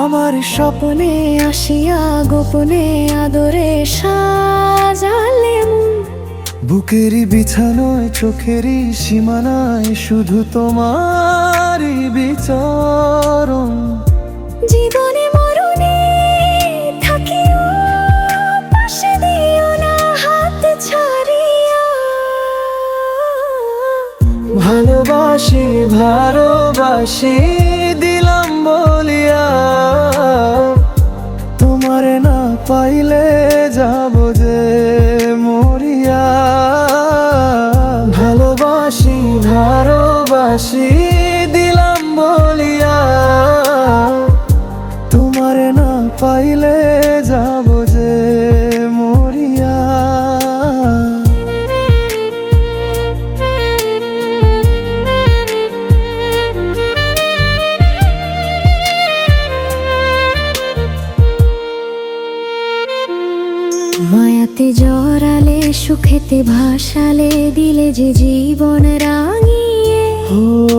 আমার স্বপ্নে আসিয়া গোপনে আদরে সাজালে। বুকেরই বিছানোয় চোখেরই সীমানায় শুধু তোমারই বিচরণ। জীবনে মরণে থাকিও পাশে দিও না হাত ছাড়িয়া। ভালোবাসি ভালোবাসি। যাব যে মরিয়া। ভালোবাসি ভালোবাসি দিলাম বলিয়া। তোমার না পাইলে যাব যে মায়াতে জরালে সুখেতে ভাসালে, দিলে যে জীবন রাঙিয়ে। ও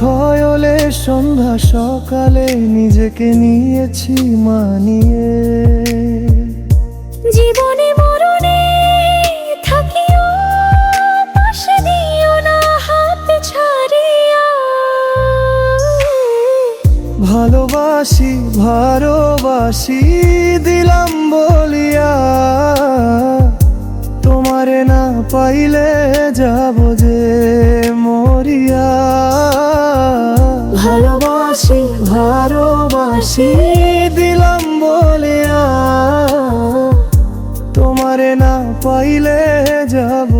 খয়লে সন্ধ্যা সকালে নিজেকে নিয়েছি, মানিয়ে। ভালোবাসি ভালোবাসি দিলাম বলিয়া। তোমারে না পাইলে যাব যে মরিয়া। ভালোবাসি ভালোবাসি দিলাম বলিয়া। তোমারে না পাইলে যাব